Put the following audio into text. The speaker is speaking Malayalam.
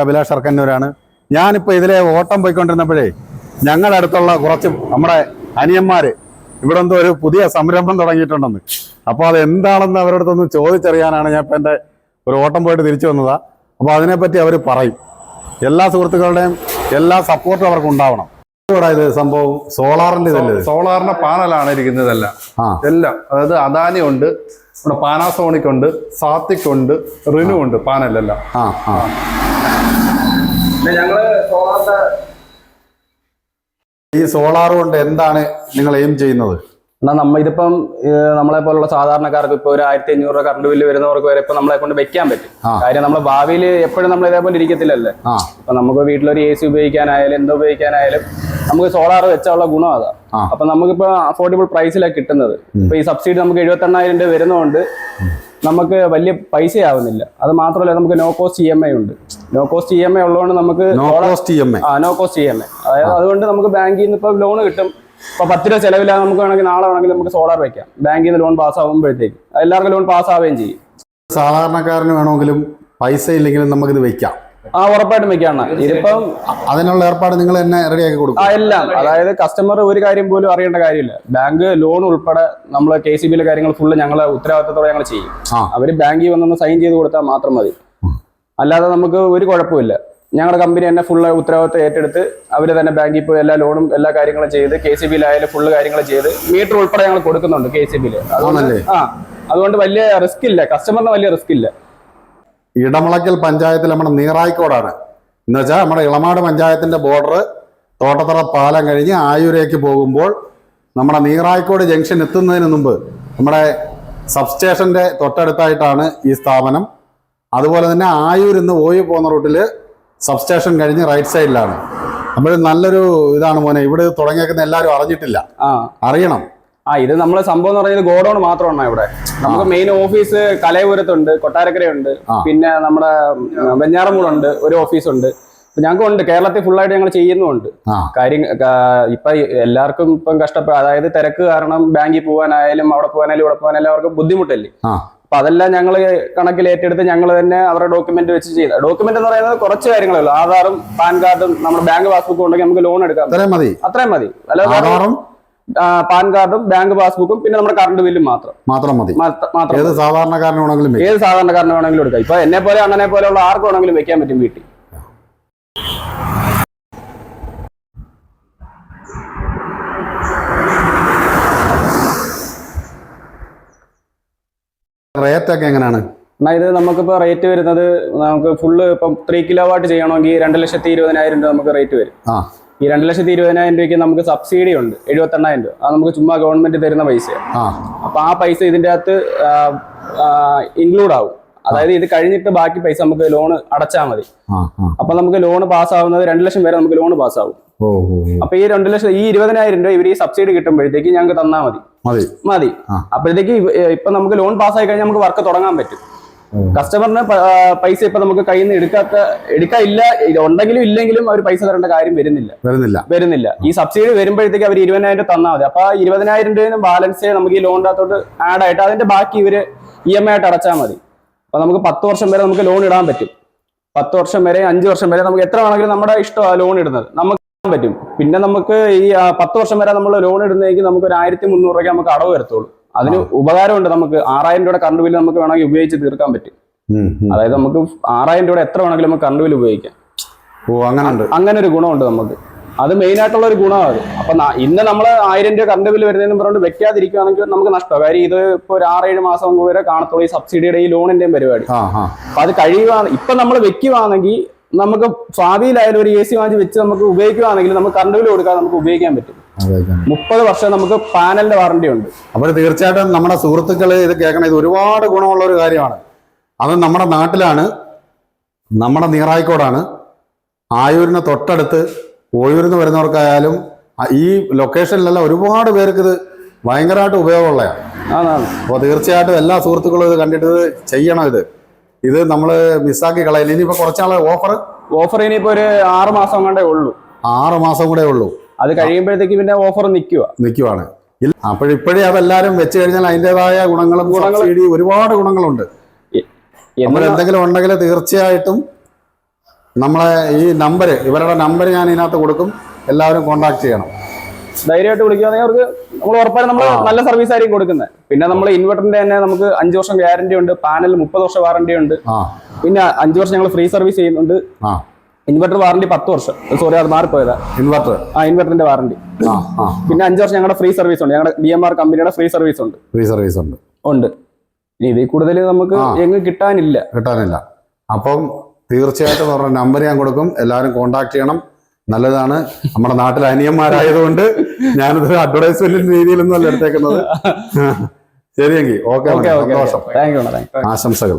അഭിലാഷ് അർക്കന്നൂരാണ് ഞാനിപ്പോൾ ഇതിലെ ഓട്ടം പോയിക്കൊണ്ടിരുന്നപ്പോഴേ ഞങ്ങളുടെ അടുത്തുള്ള കുറച്ച് നമ്മുടെ അനിയന്മാർ ഇവിടെ എന്തോ ഒരു പുതിയ സംരംഭം തുടങ്ങിയിട്ടുണ്ടെന്ന്. അപ്പോൾ അത് എന്താണെന്ന് അവരുടെ അടുത്തൊന്ന് ചോദിച്ചറിയാനാണ് ഞാൻ ഇപ്പം എന്റെ ഒരു ഓട്ടം പോയിട്ട് തിരിച്ചു വന്നതാ. അപ്പോൾ അതിനെപ്പറ്റി അവർ പറയും. എല്ലാ സുഹൃത്തുക്കളുടെയും എല്ലാ സപ്പോർട്ടും അവർക്ക് ഉണ്ടാവണം. ഇത് സംഭവം സോളാറിന്റെ ഇതല്ലേ? സോളാറിന്റെ പാനലാണ് ഇരിക്കുന്നതെല്ലാം. എല്ലാം. അതായത് അദാനി ഉണ്ട് നമ്മുടെ പാനാസോണിക് ഉണ്ട് സാത്തിക് ഉണ്ട് റിനു ഉണ്ട് പാനലെല്ലാം. ഞങ്ങൾ സോളാറിന്റെ ഈ സോളാർ കൊണ്ട് എന്താണ് നിങ്ങൾ എയിം ചെയ്യുന്നത്? എന്നാ നമ്മ ഇതിപ്പം നമ്മളെ പോലുള്ള സാധാരണക്കാർക്ക് ഇപ്പൊ ഒരു ആയിരത്തി അഞ്ഞൂറ് രൂപ കറണ്ട് ബില്ല് വരുന്നവർക്ക് വരെ ഇപ്പൊ നമ്മളെ കൊണ്ട് വെക്കാൻ പറ്റും. കാര്യം നമ്മൾ ഭാവിയിൽ എപ്പോഴും നമ്മൾ ഇതേപോലെ ഇരിക്കത്തില്ലല്ലേ. അപ്പൊ നമുക്ക് വീട്ടിലൊരു എ സി ഉപയോഗിക്കാനായാലും എന്തോ ഉപയോഗിക്കാനായാലും നമുക്ക് സോളാർ വെച്ചുള്ള ഗുണം അതാ. അപ്പൊ നമുക്കിപ്പോ അഫോർഡബിൾ പ്രൈസിലാണ് കിട്ടുന്നത്. ഇപ്പൊ ഈ സബ്സിഡി നമുക്ക് എഴുപത്തി എണ്ണായിരം രൂപ വരുന്നതുകൊണ്ട് നമുക്ക് വലിയ പൈസ ആവുന്നില്ല അത് മാത്രമല്ല നമുക്ക് no cost E M I ഉണ്ട്. No cost E M I ഉള്ളതുകൊണ്ട് നമുക്ക് no cost E M A ആ no cost E M I അതായത് അതുകൊണ്ട് നമുക്ക് ബാങ്കിൽ നിന്ന് ഇപ്പോൾ ലോൺ കിട്ടും. ഇപ്പൊ പത്ത് രൂപ ചെലവില്ലാതെ നമുക്ക് വേണമെങ്കിൽ നാളെ വേണമെങ്കിൽ നമുക്ക് സോളാർ വെക്കാം. ബാങ്കിൽ നിന്ന് ലോൺ പാസ് ആകുമ്പോഴത്തേക്ക് എല്ലാവർക്കും ലോൺ പാസ് ആവുകയും ചെയ്യും. സാധാരണക്കാരന് വേണമെങ്കിലും പൈസ ഇല്ലെങ്കിലും നമുക്കിത് വെക്കാം. ആ ഉറപ്പായിട്ടും വെക്കാണ്. ഇതിപ്പം അതിനുള്ള ഏർപ്പാട് നിങ്ങൾ തന്നെ റെഡിയാക്കി ആ കൊടുക്കും എല്ലാം. അതായത് കസ്റ്റമർ ഒരു കാര്യം പോലും അറിയേണ്ട കാര്യമില്ല. ബാങ്ക് ലോൺ ഉൾപ്പെടെ നമ്മൾ കെ സി ബിയിലെ കാര്യങ്ങൾ ഫുള്ള് ഞങ്ങൾ ഉത്തരവാദിത്തത്തോടെ ഞങ്ങൾ ചെയ്യും. അവർ ബാങ്കിൽ വന്നൊന്ന് സൈൻ ചെയ്ത് കൊടുത്താൽ മാത്രം മതി. അല്ലാതെ നമുക്ക് ഒരു കുഴപ്പമില്ല ഞങ്ങളുടെ കമ്പനി തന്നെ ഫുള്ള് ഉത്തരവാദിത്തം ഏറ്റെടുത്ത് അവർ തന്നെ ബാങ്കിൽ പോയി എല്ലാ ലോണും എല്ലാ കാര്യങ്ങളും ചെയ്ത് കെ സി ബിയിലായാലും ഫുള്ള് കാര്യങ്ങൾ ചെയ്ത് മീറ്റർ ഉൾപ്പെടെ ഞങ്ങൾ കൊടുക്കുന്നുണ്ട് കെ സി ബിയിൽ? ആ അതുകൊണ്ട് വലിയ റിസ്ക് ഇല്ല. കസ്റ്റമറിന് വലിയ റിസ്ക് ഇല്ല. ഇടമുളയ്ക്കൽ പഞ്ചായത്തിൽ നമ്മുടെ നീറായിക്കോടാണ്. എന്ന് വെച്ചാൽ നമ്മുടെ ഇളമാട് പഞ്ചായത്തിന്റെ ബോർഡർ തോട്ടത്തറ പാലം കഴിഞ്ഞ് ആയൂരേക്ക് പോകുമ്പോൾ നമ്മുടെ നീറായിക്കോട് ജംഗ്ഷൻ എത്തുന്നതിന് മുമ്പ് നമ്മുടെ സബ്സ്റ്റേഷന്റെ തൊട്ടടുത്തായിട്ടാണ് ഈ സ്ഥാപനം. അതുപോലെ തന്നെ ആയൂരിൽ നിന്ന് ഓയി പോകുന്ന റൂട്ടിൽ സബ്സ്റ്റേഷൻ കഴിഞ്ഞ് റൈറ്റ് സൈഡിലാണ്. അപ്പോൾ നല്ലൊരു ഇതാണ് മോനെ ഇവിടെ തുടങ്ങിയേക്കുന്ന എല്ലാവരും അറിഞ്ഞിട്ടില്ല. ആ. അറിയണം. ആ ഇത് നമ്മളെ സംഭവം എന്ന് പറഞ്ഞാൽ ഗോഡൌൺ മാത്രമാണ് ഇവിടെ. നമുക്ക് മെയിൻ ഓഫീസ് കലയപുരത്തുണ്ട് കൊട്ടാരക്കരയുണ്ട് ഉണ്ട് പിന്നെ നമ്മുടെ വെഞ്ഞാറമൂടുണ്ട് ഒരു ഓഫീസുണ്ട് ഞങ്ങൾക്ക് ഉണ്ട് കേരളത്തിൽ ഫുൾ ആയിട്ട് ഞങ്ങൾ ചെയ്യുന്നുമുണ്ട്. ആ. കാര്യം ഇപ്പൊ എല്ലാവർക്കും ഇപ്പം കഷ്ടപ്പെട്ട അതായത് തിരക്ക് കാരണം ബാങ്കിൽ പോകാനായാലും അവിടെ പോകാനായാലും ഇവിടെ പോകാനായാലും അവർക്ക് ബുദ്ധിമുട്ടല്ലേ? അപ്പൊ അതെല്ലാം ഞങ്ങൾ കണക്കിൽ ഏറ്റെടുത്ത് ഞങ്ങൾ തന്നെ അവരുടെ ഡോക്യുമെന്റ് വെച്ച് ചെയ്ത ഡോക്യുമെന്റ് എന്ന് പറയുന്നത് കുറച്ച് കാര്യങ്ങളേ ഉള്ളൂ. ആധാറും പാൻ കാർഡും നമ്മുടെ ബാങ്ക് പാസ്ബുക്കും ഉണ്ടെങ്കിൽ നമുക്ക് ലോൺ എടുക്കാം. അത്രയും മതി. അത്രയും മതി. അല്ലാതെ പാൻ കാർഡും ബാങ്ക് പാസ്ബുക്കും പിന്നെ നമ്മുടെ കറണ്ട് ബില്ലും മാത്രം. മാത്രം മതി. ഏത് സാധാരണക്കാരനാണെങ്കിലും. ഏത് സാധാരണക്കാരന് വേണമെങ്കിലും എടുക്കാം. ഇപ്പൊ എന്നെ പോലെ അങ്ങനെ പോലെയുള്ള ആർക്കും ആണെങ്കിലും വെക്കാൻ പറ്റും വീട്ടിൽ? റേറ്റ് ഒക്കെ എങ്ങനെയാണ്? എന്നാൽ ഇത് നമുക്കിപ്പോൾ റേറ്റ് വരുന്നത് നമുക്ക് ഫുള്ള് ഇപ്പം ത്രീ കിലോ വാട്ട് ചെയ്യണമെങ്കിൽ രണ്ട് ലക്ഷത്തി ഇരുപതിനായിരം രൂപ നമുക്ക് റേറ്റ് വരും. ആ. ഈ രണ്ട് ലക്ഷത്തി ഇരുപതിനായിരം രൂപയ്ക്ക് നമുക്ക് സബ്സിഡി ഉണ്ട്. എഴുപത്തെണ്ണായിരം രൂപ. അത് നമുക്ക് ചുമ്മാ ഗവൺമെന്റ് തരുന്ന പൈസയാണ് അപ്പൊ ആ പൈസ ഇതിന്റെ അകത്ത് ഇൻക്ലൂഡ് ആവും. അതായത് ഇത് കഴിഞ്ഞിട്ട് ബാക്കി പൈസ നമുക്ക് ലോൺ അടച്ചാൽ മതി. അപ്പൊ നമുക്ക് ലോൺ പാസ്സാവുന്നത് രണ്ട് ലക്ഷം വരെ നമുക്ക് ലോൺ പാസ്സാവും. അപ്പൊ ഈ രണ്ട് ലക്ഷം ഈ ഇരുപതിനായിരം രൂപ ഇവർ ഈ സബ്സിഡി കിട്ടുമ്പോഴത്തേക്ക് ഞങ്ങൾക്ക് തന്നാൽ മതി. മതി. അപ്പോഴത്തേക്ക് ഇപ്പൊ നമുക്ക് ലോൺ പാസ്സായി കഴിഞ്ഞാൽ നമുക്ക് വർക്ക് തുടങ്ങാൻ പറ്റും. കസ്റ്റമറിന് പൈസ ഇപ്പൊ നമുക്ക് കയ്യിൽ നിന്ന് എടുക്കാത്ത എടുക്കാനില്ല ഉണ്ടെങ്കിലും ഇല്ലെങ്കിലും അവർ പൈസ തരേണ്ട കാര്യം വരുന്നില്ല. വരുന്നില്ല. വരുന്നില്ല. ഈ സബ്സിഡി വരുമ്പോഴത്തേക്ക് അവർ ഇരുപതിനായിരം രൂപ തന്നാൽ മതി. അപ്പൊ ആ ഇരുപതിനായിരം രൂപ ബാലൻസ് നമുക്ക് ഈ ലോണിന്റെ അകത്തോട്ട് ആഡ് ആയിട്ട് അതിന്റെ ബാക്കി ഇവർ ഇ എം ഐ ആയിട്ട് അടച്ചാൽ മതി. അപ്പൊ നമുക്ക് പത്ത് വർഷം വരെ നമുക്ക് ലോൺ ഇടാൻ പറ്റും. പത്ത് വർഷം വരെ അഞ്ച് വർഷം വരെ നമുക്ക് എത്ര വേണമെങ്കിലും നമ്മുടെ ഇഷ്ടമാണ് ലോൺ ഇടുന്നത്. നമുക്ക് പറ്റും. പിന്നെ നമുക്ക് ഈ പത്ത് വർഷം വരെ നമ്മൾ ലോൺ ഇടുന്നെങ്കിൽ നമുക്ക് ഒരു ആയിരത്തി മുന്നൂറ് രൂപയ്ക്ക് നമുക്ക് അടവ് വരത്തുള്ളൂ. അതിന് ഉപകാരമുണ്ട്. നമുക്ക് ആറായിരം രൂപയുടെ കറണ്ട് ബില്ല് നമുക്ക് വേണമെങ്കിൽ ഉപയോഗിച്ച് തീർക്കാൻ പറ്റും. അതായത് നമുക്ക് ആറായിരം രൂപയുടെ എത്ര വേണമെങ്കിലും നമുക്ക് കറണ്ട് ബില്ല് ഉപയോഗിക്കാം. ഓ അങ്ങനെ അങ്ങനെ ഒരു ഗുണമുണ്ട് നമുക്ക്. അത് മെയിൻ ആയിട്ടുള്ള ഒരു ഗുണമാണ് അത്. അപ്പൊ ഇന്ന് നമ്മൾ ആയിരം രൂപ കറണ്ട് ബില്ല് വരുന്നതെന്ന് പറഞ്ഞുകൊണ്ട് വെക്കാതിരിക്കുകയാണെങ്കിൽ നമുക്ക് നഷ്ടമാണ് കാര്യം ഇത് ഇപ്പോൾ ഒരു ആറേഴ് മാസം മുമ്പ് വരെ കാണത്തുള്ളൂ. ഈ സബ്സിഡിയുടെ ഈ ലോണിന്റെയും പരിപാടി. അപ്പൊ അത് കഴിയുവാണ് ഇപ്പൊ നമ്മൾ വെക്കുവാണെങ്കിൽ നമുക്ക് ഭാവിയിലായാലും ഒരു എ സി വാങ്ങി വെച്ച് നമുക്ക് ഉപയോഗിക്കുകയാണെങ്കിൽ നമുക്ക് കറണ്ട് ബില്ല് കൊടുക്കാതെ നമുക്ക് ഉപയോഗിക്കാൻ പറ്റും. മുപ്പത് വർഷം നമുക്ക് പാനലിന്റെ വാറണ്ടി ഉണ്ട്. അപ്പോൾ തീർച്ചയായിട്ടും നമ്മുടെ സുഹൃത്തുക്കൾ ഇത് കേൾക്കണം ഇത് ഒരുപാട് ഗുണമുള്ള ഒരു കാര്യമാണ്. അത് നമ്മുടെ നാട്ടിലാണ് നമ്മുടെ നീറായിക്കോടാണ്. ആയൂരിന് തൊട്ടടുത്ത് ഓയൂരിൽ നിന്ന് വരുന്നവർക്കായാലും ഈ ലൊക്കേഷനിലെല്ലാം ഒരുപാട് പേർക്ക് ഇത് ഭയങ്കരമായിട്ട് ഉപയോഗമുള്ളതാണ്. അപ്പോൾ തീർച്ചയായിട്ടും എല്ലാ സുഹൃത്തുക്കളും ഇത് കണ്ടിട്ട് ഇത് ചെയ്യണം ഇത്. ഇത് നമ്മൾ മിസ്സാക്കി കളയില്ല? ഇനിയിപ്പോൾ കുറച്ചാൾ ഓഫർ ഓഫർ ഇനിയിപ്പോൾ ഒരു ആറ് മാസം കൊണ്ടേ ഉള്ളൂ. ആറ് മാസം കൂടെ ഉള്ളൂ. അത് കഴിയുമ്പോഴത്തേക്ക് പിന്നെ ഓഫർ നിൽക്കുക നിൽക്കുവാണ് അപ്പോഴിപ്പോഴേ അതെല്ലാരും വെച്ച് കഴിഞ്ഞാൽ അതിന്റെതായ ഗുണങ്ങളും ഗുണങ്ങളും. ഒരുപാട് ഗുണങ്ങളുണ്ട്. നമ്മൾ എന്തെങ്കിലും ഉണ്ടെങ്കിൽ തീർച്ചയായിട്ടും നമ്മളെ ഈ നമ്പർ ഇവരുടെ നമ്പർ ഞാൻ ഇതിനകത്ത് കൊടുക്കും. എല്ലാവരും കോൺടാക്ട് ചെയ്യണം. ധൈര്യമായിട്ട് വിളിക്കുകയാണെങ്കിൽ അവർക്ക് നമ്മൾ ഉറപ്പായും നമ്മൾ നല്ല സർവീസ് ആയിരിക്കും കൊടുക്കുന്നത്. പിന്നെ നമ്മൾ ഇൻവെർട്ടറിന്റെ തന്നെ നമുക്ക് അഞ്ച് വർഷം ഗ്യാരണ്ടി ഉണ്ട് പാനൽ മുപ്പത് വർഷം വാറണ്ടി ഉണ്ട്. പിന്നെ അഞ്ച് വർഷം ഞങ്ങൾ ഫ്രീ സർവീസ് ചെയ്യുന്നുണ്ട്. ഇൻവെർട്ടർ വാറണ്ടി പത്ത് വർഷം. സോറി അത് മാറിപ്പോയതാ. ഇൻവെർട്ടർ ആ ഇൻവെർട്ടറിന്റെ വാറണ്ടി പിന്നെ അഞ്ച് വർഷം ഞങ്ങളുടെ ഫ്രീ സർവീസ് ഉണ്ട്. ഞങ്ങളുടെ ഡി എം ആർ കമ്പനിയുടെ ഫ്രീ സർവീസ് ഉണ്ട്. ഫ്രീ സർവീസ് ഉണ്ട്. ഉണ്ട്. ഇനി ഇതിൽ കൂടുതൽ നമുക്ക്. എങ്ങ് കിട്ടാനില്ല. കിട്ടാനില്ല. അപ്പം തീർച്ചയായിട്ടും പറഞ്ഞ നമ്പർ ഞാൻ കൊടുക്കും. എല്ലാവരും കോൺടാക്ട് ചെയ്യണം. നല്ലതാണ്. നമ്മുടെ നാട്ടിൽ അനിയന്മാരായതുകൊണ്ട് ഞാനിത് അഡ്വർടൈസ്മെന്റ് രീതിയിലൊന്നും അല്ല എടുത്തേക്കുന്നത്. ശരിയെങ്കിൽ. ഓക്കെ ഓക്കെ ഓക്കെ സന്തോഷം. ആശംസകൾ.